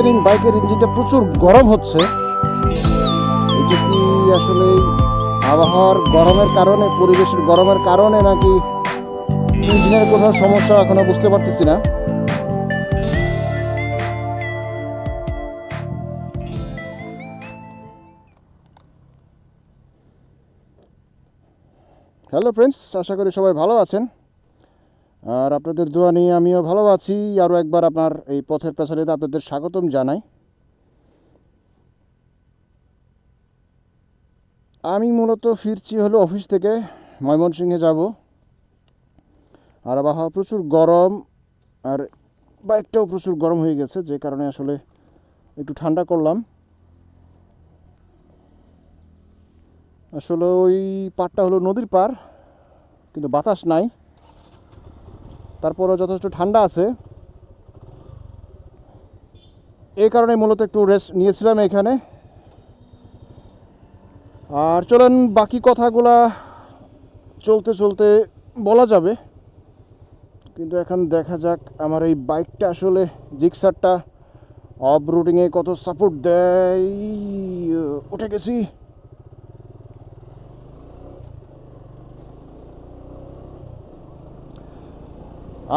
ইদানিং বাইকের ইঞ্জিনটা প্রচুর গরম হচ্ছে। এটা কি আসলে আবহাওয়ার গরমের কারণে, পরিবেশের গরমের কারণে নাকি ইঞ্জিনের কোথাও সমস্যা এখনও বুঝতে পারতেছি না? হ্যালো ফ্রেন্ডস আশা করি সবাই ভালো আছেন। আর আপনাদের দোয়া নিয়ে আমিও ভালো আছি। আরও একবার আপনার এই পথের পেছালিতে আপনাদের স্বাগতম জানাই। আমি মূলত ফিরছি হলো অফিস থেকে, ময়মনসিংহে যাব। আর আবহাওয়া প্রচুর গরম, আর বাইকটাও প্রচুর গরম হয়ে গেছে, যে কারণে আসলে একটু ঠান্ডা করলাম। আসলে ওই পাড়টা হলো নদীর পাড়, কিন্তু বাতাস নাই। তারপরেও যথেষ্ট ঠান্ডা আছে। এই কারণে মূলত একটু রেস্ট নিয়েছিলাম এখানে। আর চলেন, বাকি কথাগুলা চলতে চলতে বলা যাবে। কিন্তু এখন দেখা যাক আমার এই বাইকটা আসলে জিক্সারটা অফ রুটিংয়ে কত সাপোর্ট দেয়। উঠে গেছি।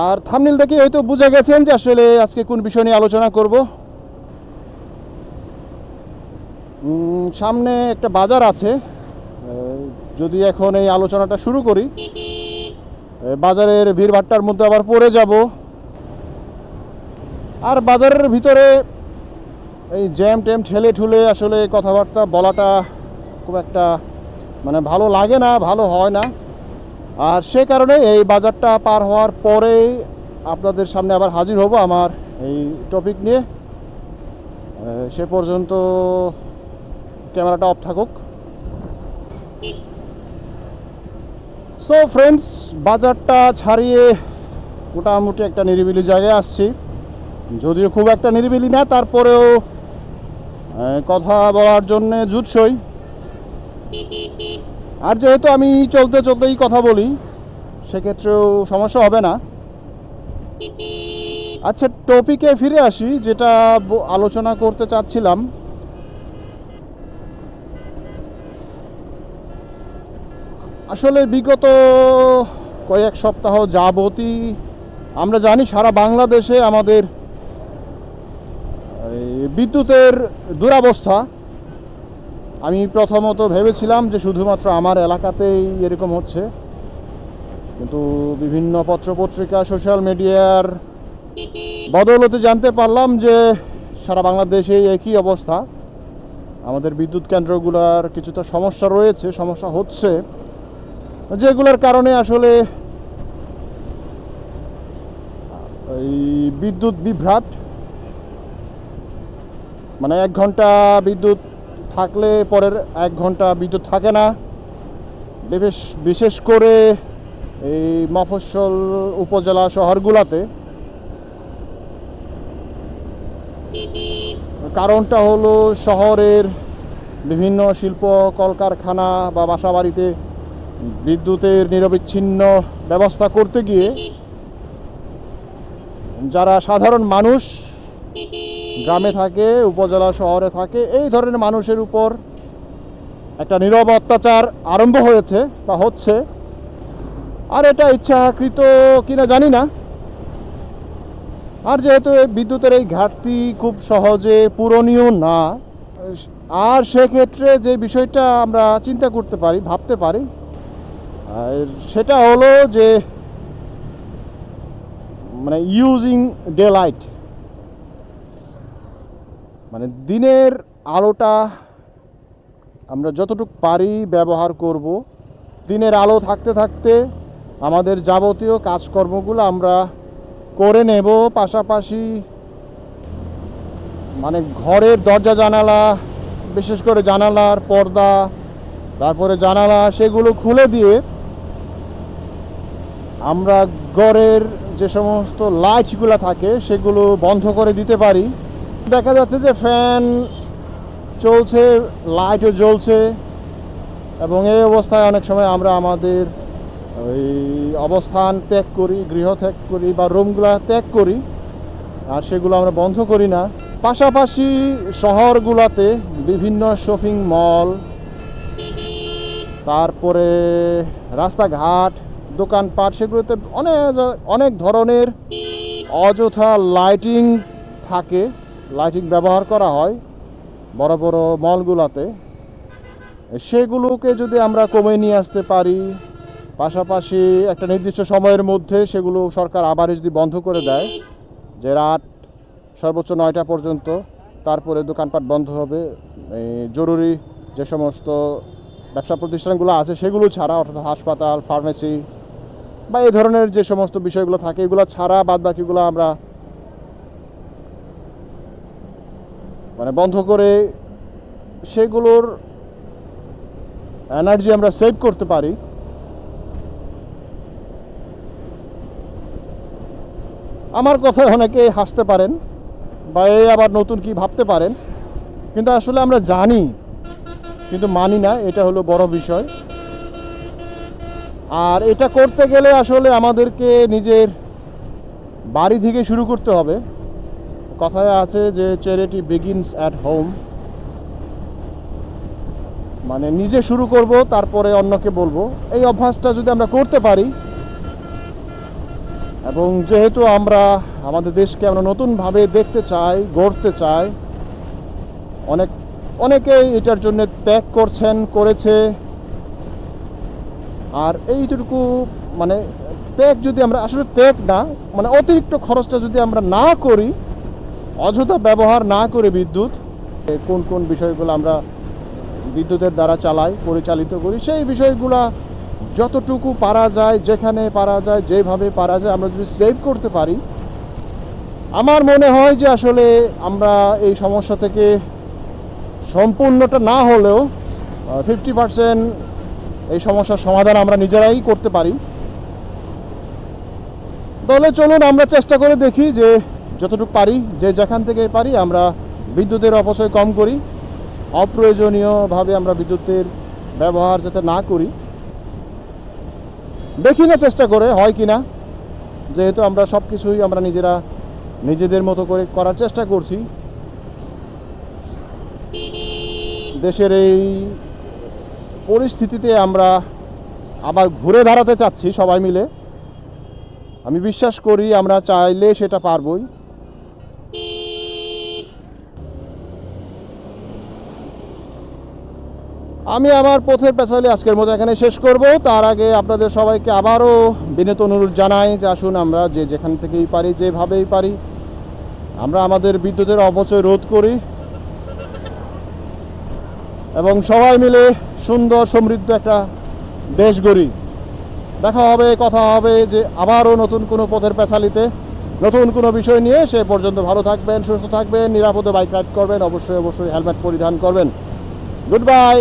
আর থামনিল দেখে হয়তো বুঝে গেছেন যে আসলে আজকে কোন বিষয় নিয়ে আলোচনা করব। সামনে একটা বাজার আছে। যদি এখন এই আলোচনাটা শুরু করি বাজারের ভিড়ভাট্টার মধ্যে আবার পড়ে যাব। আর বাজারের ভিতরে এই জ্যাম ট্যাম ঠেলে ঠুলে আসলে কথাবার্তা বলাটা খুব একটা মানে ভালো লাগে না, ভালো হয় না। আর সে কারণে এই বাজারটা পার হওয়ার পরেই আপনাদের সামনে আবার হাজির হব আমার এই টপিক নিয়ে। সে পর্যন্ত ক্যামেরাটা অফ থাকুক। সো ফ্রেন্ডস বাজারটা ছাড়িয়ে মোটামুটি একটা নিরিবিলি জায়গায় আসছি। যদিও খুব একটা নিরিবিলি না, তারপরেও কথা বলার জন্যে জুৎসই আর যেহেতু আমি চলতে চলতেই কথা বলি, সেক্ষেত্রেও সমস্যা হবে না। আচ্ছা টপিকে ফিরে আসি, যেটা আলোচনা করতে চাচ্ছিলাম। আসলে বিগত কয়েক সপ্তাহ যাবতই আমরা জানি সারা বাংলাদেশে আমাদের বিদ্যুতের দুরবস্থা। আমি প্রথমত ভেবেছিলাম যে শুধুমাত্র আমার এলাকাতেই এরকম হচ্ছে। কিন্তু বিভিন্ন পত্রপত্রিকা, সোশ্যাল মিডিয়ার বদৌলতে জানতে পারলাম যে সারা বাংলাদেশেই একই অবস্থা। আমাদের বিদ্যুৎ কেন্দ্রগুলোর কিছুটা সমস্যা রয়েছে, সমস্যা হচ্ছে। যেগুলোর কারণে আসলে এই বিদ্যুৎ বিভ্রাট। মানে এক ঘণ্টা বিদ্যুৎ থাকলে পরের এক ঘণ্টা বিদ্যুৎ থাকে না। বিশেষ বিশেষ করে এই মফস্বল উপজেলা শহরগুলোতে। কারণটা হলো শহরের বিভিন্ন শিল্প কলকারখানা বা বাসাবাড়িতে বিদ্যুতের নিরবিচ্ছিন্ন ব্যবস্থা করতে গিয়ে যারা সাধারণ মানুষ গ্রামে থাকে, উপজেলা শহরে থাকে, এই ধরনের মানুষের উপর একটা নীরব অত্যাচার আরম্ভ হয়েছে বা হচ্ছে। আর এটা ইচ্ছাকৃত কিনা জানি না। আর যেহেতু বিদ্যুতের এই ঘাটতি খুব সহজে পূরণীয় না, আর সেক্ষেত্রে যে বিষয়টা আমরা চিন্তা করতে পারি, ভাবতে পারি সেটা হলো যে মানে ইউজিং ডে লাইট মানে দিনের আলোটা আমরা যতটুকু পারি ব্যবহার করব। দিনের আলো থাকতে থাকতে আমাদের যাবতীয় কাজকর্মগুলো আমরা করে নেব। পাশাপাশি মানে ঘরের দরজা, জানালা, বিশেষ করে জানালার পর্দা, তারপরে জানালা, সেগুলো খুলে দিয়ে আমরা ঘরের যে সমস্ত লাইটগুলো থাকে, সেগুলো বন্ধ করে দিতে পারি। দেখা যাচ্ছে যে ফ্যান চলছে লাইটও জ্বলছে, এবং এই অবস্থায় অনেক সময় আমরা আমাদের ওই অবস্থান ত্যাগ করি, গৃহ ত্যাগ করি বা রুমগুলো ত্যাগ করি, আর সেগুলো আমরা বন্ধ করি না। পাশাপাশি শহরগুলোতে বিভিন্ন শপিং মল তারপরে রাস্তাঘাট, দোকানপাট, সেগুলোতে অনেক অনেক ধরনের অযথা লাইটিং থাকে। লাইটিং ব্যবহার করা হয় বড় বড় মলগুলোতে। সেগুলোকে যদি আমরা কমে নিয়ে আসতে পারি, পাশাপাশি একটা নির্দিষ্ট সময়ের মধ্যে সেগুলো সরকার আবার যদি বন্ধ করে দেয় যে রাত সর্বোচ্চ নয়টা পর্যন্ত, তারপরে দোকানপাট বন্ধ হবে জরুরি যে সমস্ত ব্যবসা প্রতিষ্ঠানগুলো আছে, সেগুলো ছাড়া, অর্থাৎ হাসপাতাল, ফার্মেসি বা এই ধরনের যে সমস্ত বিষয়গুলো থাকে, এগুলো ছাড়া বাদ বাকিগুলো আমরা মানে বন্ধ করে সেগুলোর এনার্জি আমরা সেভ করতে পারি। আমার কথায় অনেকে হাসতে পারেন বা এই আবার নতুন কি ভাবতে পারেন, কিন্তু আসলে আমরা জানি, কিন্তু মানি না, এটা হলো বড় বিষয়। আর এটা করতে গেলে আসলে আমাদেরকে নিজের বাড়ি থেকে শুরু করতে হবে। কথায় আছে যে চ্যারিটি বিগিনস অ্যাট হোম মানে নিজে শুরু করব, তারপরে অন্যকে বলব। এই অভ্যাসটা যদি আমরা করতে পারি, এবং যেহেতু আমরা আমাদের দেশকে আমরা নতুনভাবে দেখতে চাই, গড়তে চাই, অনেক, অনেকেই এটার জন্য ত্যাগ করছেন, করেছে। আর এইটুকু মানে ত্যাগ যদি আমরা, আসলে ত্যাগ না মানে অতিরিক্ত খরচটা যদি আমরা না করি অযথা ব্যবহার না করে বিদ্যুৎ কোন কোন বিষয়গুলো আমরা বিদ্যুতের দ্বারা চালাই, পরিচালিত করি, সেই বিষয়গুলো যতটুকু পারা যায়, যেখানে পারা যায়, যেভাবে পারা যায়, আমরা যদি সেভ করতে পারি, আমার মনে হয় যে আসলে আমরা এই সমস্যা থেকে সম্পূর্ণটা না হলেও ফিফটি পার্সেন্ট এই সমস্যার সমাধান আমরা নিজেরাই করতে পারি। তাহলে চলুন, আমরা চেষ্টা করে দেখি যে যতটুকু পারি, যে যেখান থেকে পারি, আমরা বিদ্যুতের অপচয় কম করি। অপ্রয়োজনীয়ভাবে আমরা বিদ্যুতের ব্যবহার যাতে না করি। দেখি না চেষ্টা করে, হয় কি না যেহেতু আমরা সব কিছুই আমরা নিজেরা, নিজেদের মতো করে করার চেষ্টা করছি। দেশের এই পরিস্থিতিতে আমরা আবার ঘুরে দাঁড়াতে চাচ্ছি সবাই মিলে। আমি বিশ্বাস করি আমরা চাইলে সেটা পারবই। আমি আমার পথের পেছালে আজকের মতো এখানে শেষ করব। তার আগে আপনাদের সবাইকে আবারও বিনীত অনুরোধ জানাই যে আসুন আমরা যে যেখান থেকেই পারি, যেভাবেই পারি, আমরা আমাদের বিদ্যুতের অপচয় রোধ করি এবং সবাই মিলে সুন্দর, সমৃদ্ধ একটা দেশ গড়ি। দেখা হবে, কথা হবে যে আবারও নতুন কোনো পথের পেছালিতে, নতুন কোনো বিষয় নিয়ে। সে পর্যন্ত ভালো থাকবেন, সুস্থ থাকবেন, নিরাপদে বাইক রাইড করবেন, অবশ্যই অবশ্যই হেলমেট পরিধান করবেন। Good bye